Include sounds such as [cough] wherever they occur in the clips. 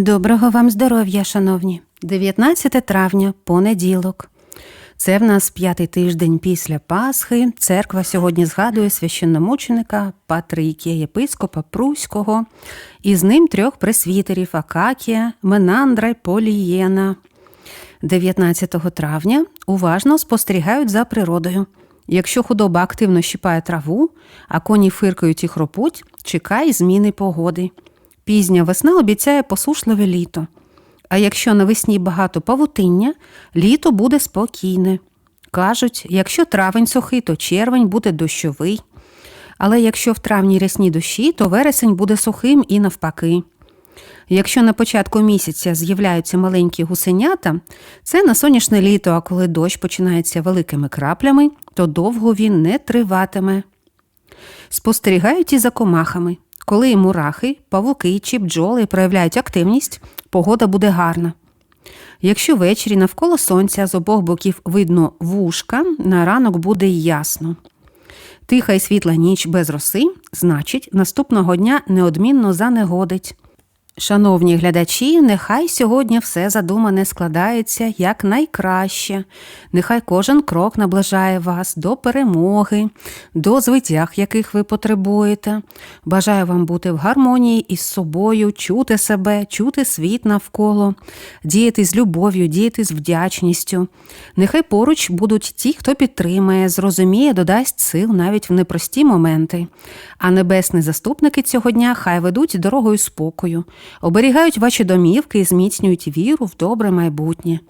Доброго вам здоров'я, шановні. 19 травня, понеділок. Це в нас п'ятий тиждень після Пасхи. Церква сьогодні згадує священномученика Патрикія, єпископа Пруського, і з ним трьох пресвітерів Акакія, Менандра й Полієна. 19 травня уважно спостерігають за природою. Якщо худоба активно щипає траву, а коні фиркають і хропуть, чекай зміни погоди. Пізня весна обіцяє посушливе літо. А якщо навесні багато павутиння, літо буде спокійне. Кажуть, якщо травень сухий, то червень буде дощовий. Але якщо в травні рясні дощі, то вересень буде сухим і навпаки. Якщо на початку місяця з'являються маленькі гусенята, це на сонячне літо, а коли дощ починається великими краплями, то довго він не триватиме. Спостерігають і за комахами. Коли і мурахи, павуки чи бджоли проявляють активність, погода буде гарна. Якщо ввечері навколо сонця з обох боків видно вушка, на ранок буде ясно. Тиха й світла ніч без роси, значить, наступного дня неодмінно занегодить. Шановні глядачі, нехай сьогодні все задумане складається як найкраще. Нехай кожен крок наближає вас до перемоги, до звитяг, яких ви потребуєте. Бажаю вам бути в гармонії із собою, чути себе, чути світ навколо, діяти з любов'ю, діяти з вдячністю. Нехай поруч будуть ті, хто підтримає, зрозуміє, додасть сил навіть в непрості моменти. А небесні заступники цього дня хай ведуть дорогою спокою оберігають ваші домівки і зміцнюють віру в добре майбутнє.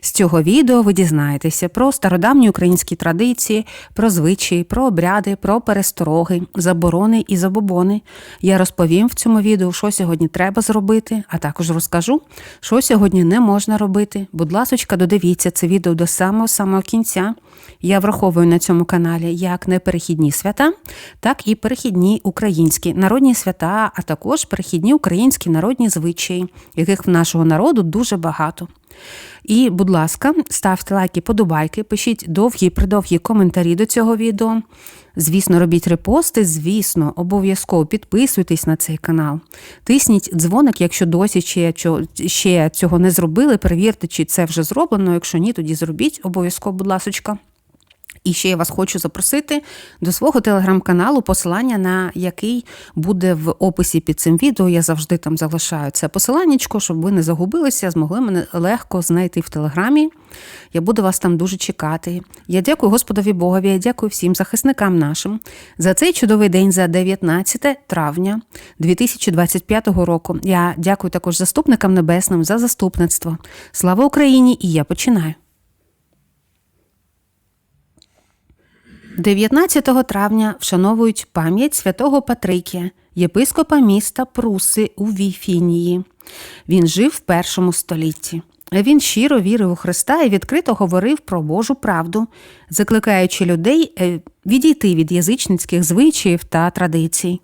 З цього відео ви дізнаєтеся про стародавні українські традиції, про звичаї, про обряди, про перестороги, заборони і забобони. Я розповім в цьому відео, що сьогодні треба зробити, а також розкажу, що сьогодні не можна робити. Будь ласочка, додивіться це відео до самого самого кінця. Я враховую на цьому каналі як неперехідні свята, так і перехідні українські народні свята, а також перехідні українські народні звичаї, яких в нашого народу дуже багато. І, будь ласка, ставте лайки, подобайки, пишіть довгі придовгі коментарі до цього відео. Звісно, робіть репости, звісно, обов'язково підписуйтесь на цей канал. Тисніть дзвоник, якщо досі ще, цього не зробили. Перевірте, чи це вже зроблено. Якщо ні, тоді зробіть обов'язково, будь ласочка. І ще я вас хочу запросити до свого телеграм-каналу, посилання на який буде в описі під цим відео. Я завжди там залишаю це посиланнячко, щоб ви не загубилися, змогли мене легко знайти в телеграмі. Я буду вас там дуже чекати. Я дякую Господові Богові, я дякую всім захисникам нашим за цей чудовий день, за 19 травня 2025 року. Я дякую також заступникам небесним за заступництво. Слава Україні! І я починаю. 19 травня вшановують пам'ять святого Патрикія, єпископа міста Пруси у Віфінії. Він жив в першому столітті. Він щиро вірив у Христа і відкрито говорив про Божу правду, закликаючи людей е, відійти від язичницьких звичаїв та традицій.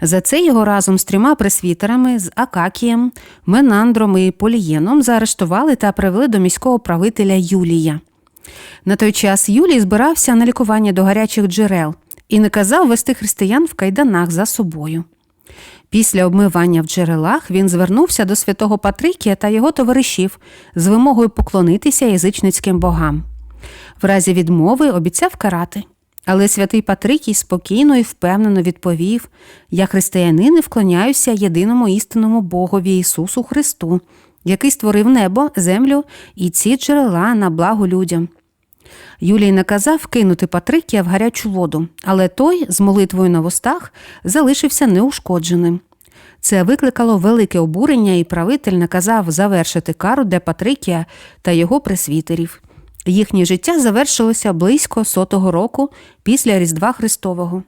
За це його разом з трьома пресвітерами з Акакієм, Менандром і Полієном заарештували та привели до міського правителя Юлія. На той час Юлій збирався на лікування до гарячих джерел і наказав вести християн в кайданах за собою. Після обмивання в джерелах він звернувся до святого Патрикія та його товаришів з вимогою поклонитися язичницьким богам. В разі відмови обіцяв карати. Але святий Патрикій спокійно і впевнено відповів: Я християнин і вклоняюся єдиному істинному Богові Ісусу Христу, який створив небо, землю і ці джерела на благо людям. Юлій наказав кинути Патрикія в гарячу воду, але той з молитвою на вустах залишився неушкодженим. Це викликало велике обурення, і правитель наказав завершити кару для Патрикія та його пресвітерів. Їхнє життя завершилося близько сотого року після Різдва Христового.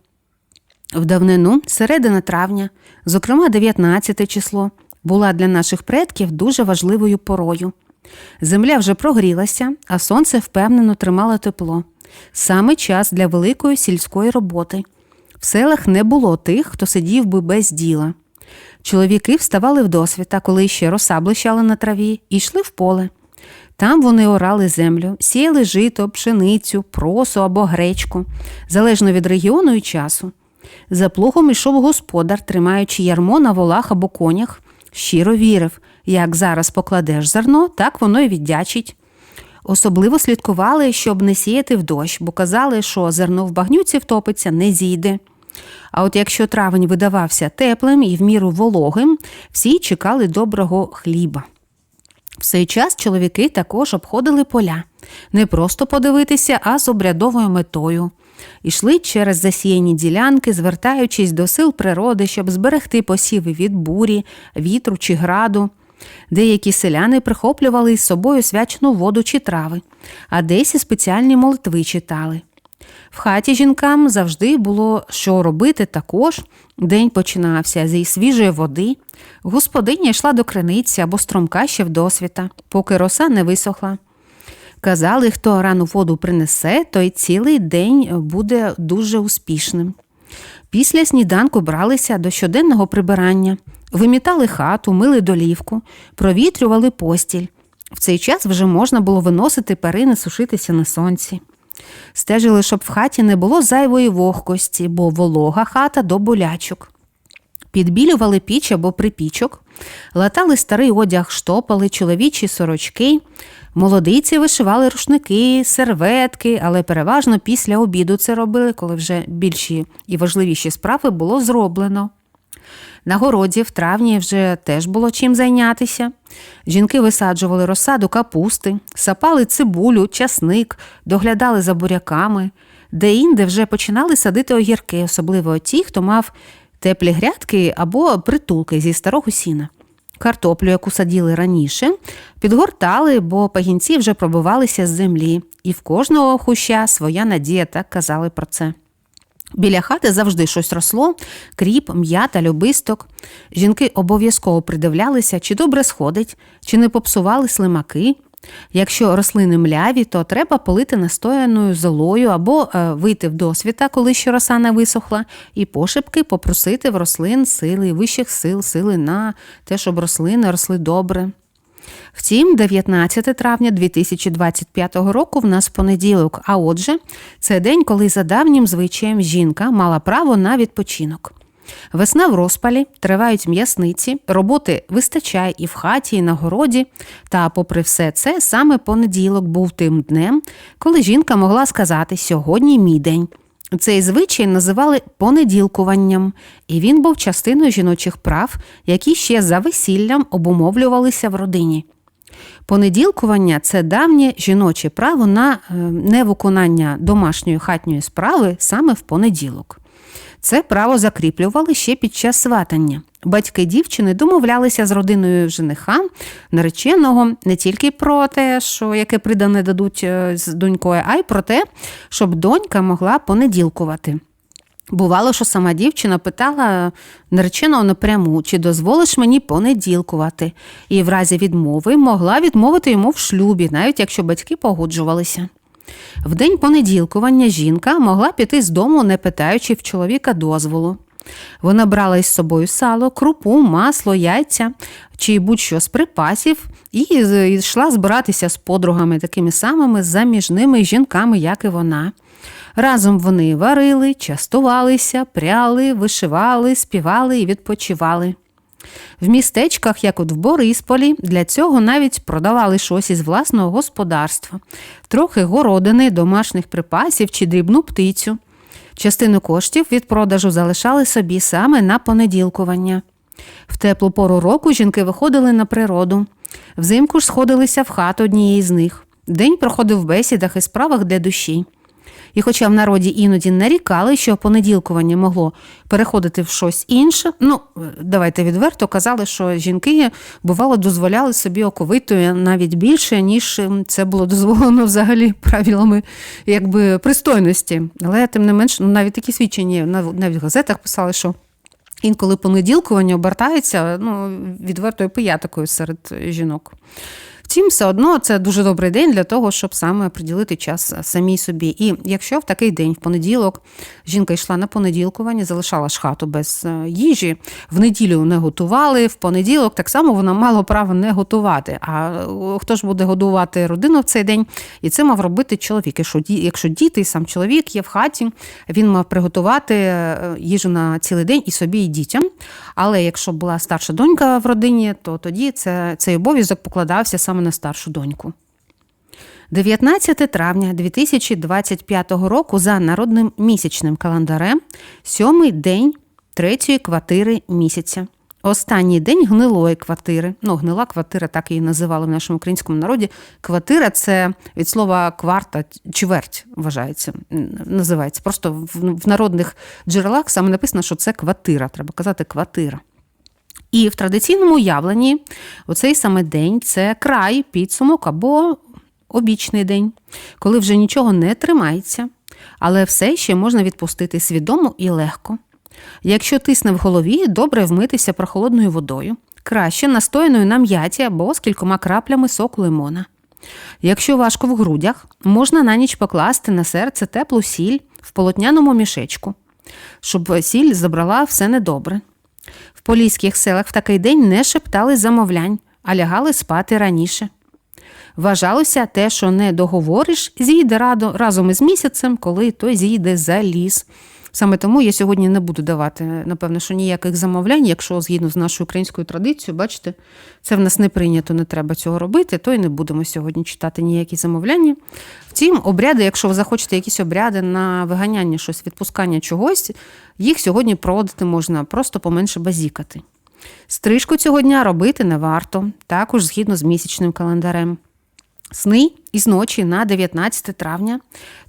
В давнину, середина травня, зокрема 19 число, була для наших предків дуже важливою порою. Земля вже прогрілася, а сонце впевнено тримало тепло. Саме час для великої сільської роботи. В селах не було тих, хто сидів би без діла. Чоловіки вставали в досвіта, коли ще роса блищала на траві, і йшли в поле. Там вони орали землю, сіяли жито, пшеницю, просу або гречку, залежно від регіону і часу. За плугом йшов господар, тримаючи ярмо на волах або конях, щиро вірив, як зараз покладеш зерно, так воно й віддячить. Особливо слідкували, щоб не сіяти в дощ, бо казали, що зерно в багнюці втопиться, не зійде. А от якщо травень видавався теплим і в міру вологим, всі чекали доброго хліба. В цей час чоловіки також обходили поля, не просто подивитися, а з обрядовою метою. Ішли через засіяні ділянки, звертаючись до сил природи, щоб зберегти посіви від бурі, вітру чи граду. Деякі селяни прихоплювали із собою свячну воду чи трави, а десь і спеціальні молитви читали. В хаті жінкам завжди було що робити також. День починався зі свіжої води. Господиня йшла до криниці або струмка ще в досвіта, поки роса не висохла. Казали, хто рану воду принесе, той цілий день буде дуже успішним. Після сніданку бралися до щоденного прибирання, вимітали хату, мили долівку, провітрювали постіль. В цей час вже можна було виносити перини сушитися на сонці. Стежили, щоб в хаті не було зайвої вогкості, бо волога хата до болячок. Підбілювали піч або припічок, латали старий одяг, штопали, чоловічі сорочки, молодиці вишивали рушники, серветки, але переважно після обіду це робили, коли вже більші і важливіші справи було зроблено. На городі в травні вже теж було чим зайнятися. Жінки висаджували розсаду капусти, сапали цибулю, часник, доглядали за буряками, де інде вже починали садити огірки, особливо ті, хто мав теплі грядки або притулки зі старого сіна. Картоплю, яку саділи раніше, підгортали, бо пагінці вже пробивалися з землі, і в кожного хуща своя надія так казали про це. Біля хати завжди щось росло, кріп, м'ята, любисток. Жінки обов'язково придивлялися, чи добре сходить, чи не попсували слимаки. Якщо рослини мляві, то треба полити настояною золою або е, вийти в досвіта, коли ще роса не висохла, і пошепки попросити в рослин сили, вищих сил, сили на те, щоб рослини росли добре. Втім, 19 травня 2025 року в нас понеділок, а отже, це день, коли за давнім звичаєм жінка мала право на відпочинок. Весна в розпалі, тривають м'ясниці, роботи вистачає і в хаті, і на городі. Та, попри все це, саме понеділок був тим днем, коли жінка могла сказати сьогодні мій день. Цей звичай називали понеділкуванням, і він був частиною жіночих прав, які ще за весіллям обумовлювалися в родині. Понеділкування це давнє жіноче право на е, невиконання домашньої хатньої справи саме в понеділок. Це право закріплювали ще під час сватання. Батьки дівчини домовлялися з родиною жениха, нареченого не тільки про те, що яке придане дадуть е, з донькою, а й про те, щоб донька могла понеділкувати. Бувало, що сама дівчина питала нареченого напряму, чи дозволиш мені понеділкувати, і в разі відмови могла відмовити йому в шлюбі, навіть якщо батьки погоджувалися. В день понеділкування жінка могла піти з дому, не питаючи в чоловіка дозволу. Вона брала із собою сало, крупу, масло, яйця чи будь-що з припасів і йшла збиратися з подругами, такими самими заміжними жінками, як і вона. Разом вони варили, частувалися, пряли, вишивали, співали і відпочивали. В містечках, як от в Борисполі, для цього навіть продавали щось із власного господарства, трохи городини, домашніх припасів чи дрібну птицю. Частину коштів від продажу залишали собі саме на понеділкування. В теплу пору року жінки виходили на природу. Взимку ж сходилися в хату однієї з них. День проходив в бесідах і справах для душі. І хоча в народі іноді нарікали, що понеділкування могло переходити в щось інше, ну давайте відверто казали, що жінки бувало дозволяли собі оковитою навіть більше, ніж це було дозволено взагалі правилами якби пристойності. Але тим не менш, ну навіть такі свідчення навіть в газетах писали, що. Інколи понеділкування обертається ну, відвертою пиятикою серед жінок. Втім, все одно це дуже добрий день для того, щоб саме приділити час самій собі. І якщо в такий день, в понеділок, жінка йшла на понеділкування, залишала ж хату без е, їжі, в неділю не готували, в понеділок так само вона мала право не готувати. А е, хто ж буде годувати родину в цей день? І це мав робити чоловік. Якщо ді- Якщо діти, сам чоловік є в хаті, він мав приготувати е, їжу на цілий день і собі, і дітям. Але якщо була старша донька в родині, то тоді це, цей обов'язок покладався саме на старшу доньку. 19 травня 2025 року за народним місячним календарем, сьомий день третьої квартири місяця. Останній день гнилої квартири. Ну, гнила квартира, так її називали в нашому українському народі. Квартира це від слова кварта, чверть вважається, називається. Просто в, в народних джерелах саме написано, що це квартира. Треба казати квартира. І в традиційному уявленні оцей саме день це край, підсумок або обічний день, коли вже нічого не тримається, але все ще можна відпустити свідомо і легко. Якщо тисне в голові, добре вмитися прохолодною водою, краще настояною на м'яті або з кількома краплями соку лимона. Якщо важко в грудях, можна на ніч покласти на серце теплу сіль в полотняному мішечку, щоб сіль забрала все недобре. В поліських селах в такий день не шептали замовлянь, а лягали спати раніше. Вважалося те, що не договориш, зійде разом із місяцем, коли той зійде за ліс. Саме тому я сьогодні не буду давати, напевно, що ніяких замовлянь, якщо згідно з нашою українською традицією, бачите, це в нас не прийнято, не треба цього робити, то і не будемо сьогодні читати ніякі замовляння. Втім, обряди, якщо ви захочете якісь обряди на виганяння, щось, відпускання чогось, їх сьогодні проводити можна, просто поменше базікати. Стрижку цього дня робити не варто, також згідно з місячним календарем. Сни із ночі на 19 травня,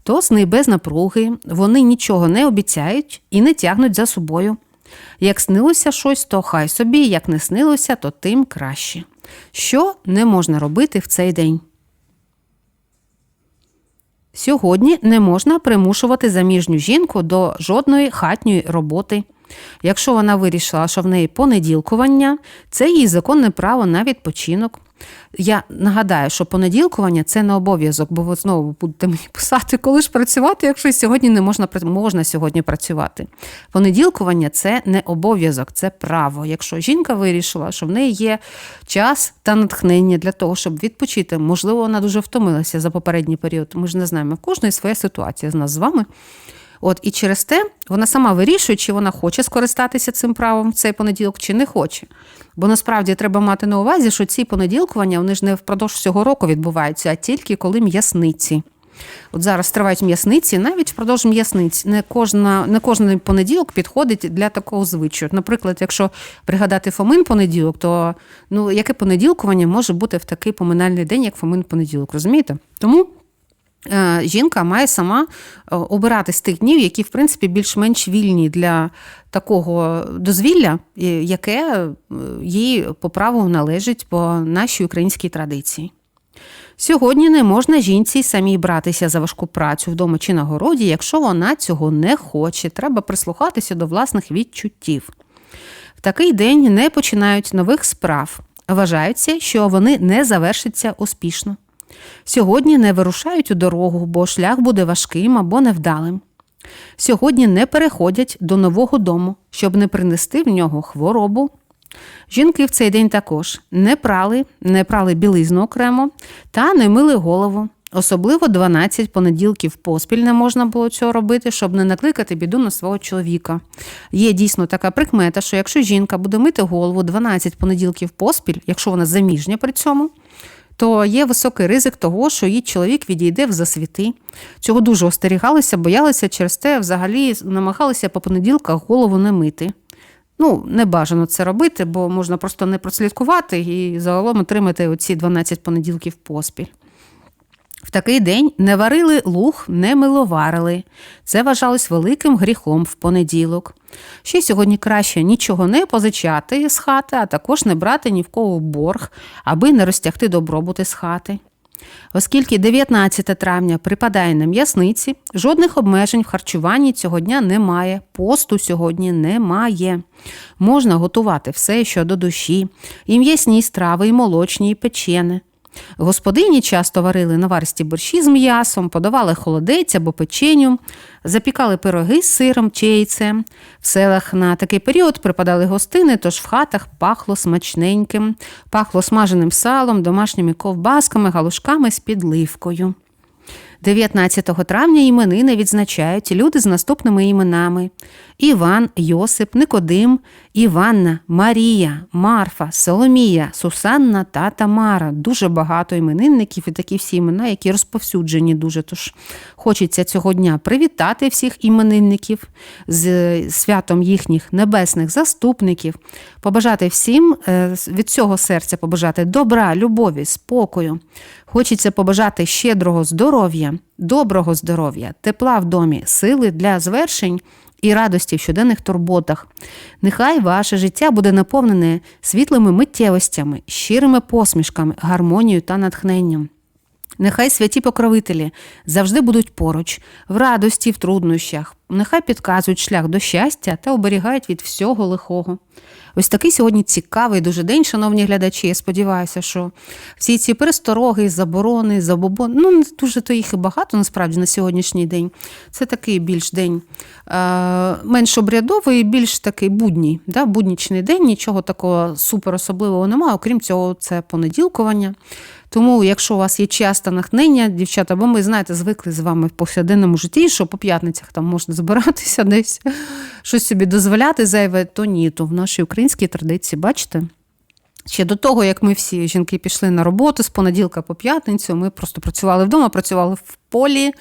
то сни без напруги, вони нічого не обіцяють і не тягнуть за собою. Як снилося щось, то хай собі, як не снилося, то тим краще. Що не можна робити в цей день? Сьогодні не можна примушувати заміжню жінку до жодної хатньої роботи. Якщо вона вирішила, що в неї понеділкування, це її законне право на відпочинок. Я нагадаю, що понеділкування це не обов'язок, бо ви знову будете мені писати, коли ж працювати, якщо сьогодні не можна можна сьогодні працювати. Понеділкування це не обов'язок, це право. Якщо жінка вирішила, що в неї є час та натхнення для того, щоб відпочити, можливо, вона дуже втомилася за попередній період. Ми ж не знаємо, в кожної своя ситуація з нас з вами. От і через те вона сама вирішує, чи вона хоче скористатися цим правом в цей понеділок, чи не хоче. Бо насправді треба мати на увазі, що ці понеділкування вони ж не впродовж всього року відбуваються, а тільки коли м'ясниці. От зараз тривають м'ясниці, навіть впродовж м'ясниць не кожна не кожен понеділок підходить для такого звичаю. Наприклад, якщо пригадати Фомин понеділок, то ну яке понеділкування може бути в такий поминальний день, як Фомин понеділок, розумієте? Тому жінка має сама е, обирати з тих днів, які, в принципі, більш-менш вільні для такого дозвілля, е, яке е, їй по праву належить по нашій українській традиції. Сьогодні не можна жінці самій братися за важку працю вдома чи на городі, якщо вона цього не хоче. Треба прислухатися до власних відчуттів. В такий день не починають нових справ. Вважається, що вони не завершаться успішно. Сьогодні не вирушають у дорогу, бо шлях буде важким або невдалим. Сьогодні не переходять до нового дому, щоб не принести в нього хворобу. Жінки в цей день також не прали, не прали білизну окремо та не мили голову. Особливо 12 понеділків поспіль не можна було цього робити, щоб не накликати біду на свого чоловіка. Є дійсно така прикмета, що якщо жінка буде мити голову 12 понеділків поспіль, якщо вона заміжня при цьому, то є високий ризик того, що її чоловік відійде в засвіти. Цього дуже остерігалися, боялися через те, взагалі намагалися по понеділках голову не мити. Ну, не бажано це робити, бо можна просто не прослідкувати і загалом отримати оці 12 понеділків поспіль. В такий день не варили луг, не миловарили. Це вважалось великим гріхом в понеділок. Ще сьогодні краще нічого не позичати з хати, а також не брати ні в кого борг, аби не розтягти добробути з хати. Оскільки 19 травня припадає на м'ясниці, жодних обмежень в харчуванні цього дня немає, посту сьогодні немає. Можна готувати все, що до душі, і м'ясні страви, і молочні, і печене. Господині часто варили наваристі борщі з м'ясом, подавали холодець або печеню, запікали пироги з сиром чи яйцем. В селах на такий період припадали гостини, тож в хатах пахло смачненьким, пахло смаженим салом, домашніми ковбасками, галушками з підливкою. 19 травня іменини відзначають люди з наступними іменами: Іван, Йосип, Никодим, Іванна, Марія, Марфа, Соломія, Сусанна та Тамара. Дуже багато іменинників і такі всі імена, які розповсюджені дуже. Тож хочеться цього дня привітати всіх іменинників з святом їхніх небесних заступників, побажати всім е, від всього серця побажати добра, любові, спокою. Хочеться побажати щедрого здоров'я, доброго здоров'я, тепла в домі, сили для звершень і радості в щоденних турботах. Нехай ваше життя буде наповнене світлими миттєвостями, щирими посмішками, гармонією та натхненням. Нехай святі покровителі завжди будуть поруч, в радості, в труднощах, нехай підказують шлях до щастя та оберігають від всього лихого. Ось такий сьогодні цікавий дуже день, шановні глядачі. Я сподіваюся, що всі ці перестороги, заборони, забобони, ну не дуже то їх і багато насправді на сьогоднішній день. Це такий більш день е, менш обрядовий, більш такий будній, да, буднічний день, нічого такого супер особливого немає. Окрім цього, це понеділкування. Тому, якщо у вас є час та натхнення, дівчата, бо ми знаєте, звикли з вами в повсякденному житті, що по п'ятницях там можна збиратися десь, щось собі дозволяти зайве, то ні, то в нашій українській традиції, бачите? Ще до того, як ми всі жінки пішли на роботу з понеділка по п'ятницю, ми просто працювали вдома, працювали в полі,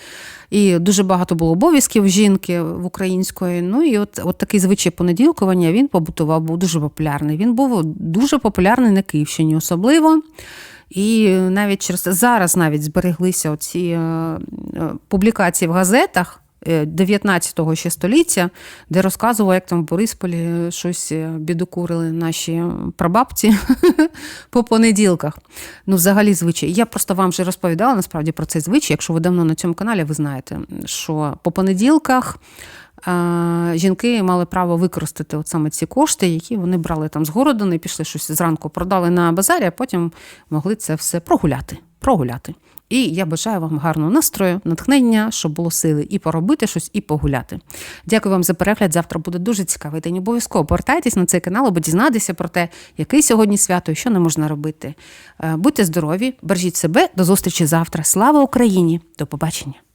і дуже багато було обов'язків жінки в української. Ну і от, от такий звичай понеділкування він побутував, був дуже популярний. Він був дуже популярний на Київщині, особливо. І навіть через зараз навіть збереглися оці е, е, публікації в газетах. 19 ще століття, де розказував, як там в Борисполі щось е, бідокурили наші прабабці [laughs] по понеділках. Ну, взагалі, звичай. Я просто вам вже розповідала насправді про цей звичай. Якщо ви давно на цьому каналі, ви знаєте, що по понеділках. Жінки мали право використати от саме ці кошти, які вони брали там з городу, не пішли щось зранку, продали на базарі, а потім могли це все прогуляти. прогуляти. І я бажаю вам гарного настрою, натхнення, щоб було сили і поробити щось, і погуляти. Дякую вам за перегляд. Завтра буде дуже цікавий день. Обов'язково повертайтесь на цей канал, аби дізнатися про те, який сьогодні свято і що не можна робити. Будьте здорові, бережіть себе, до зустрічі завтра. Слава Україні! До побачення!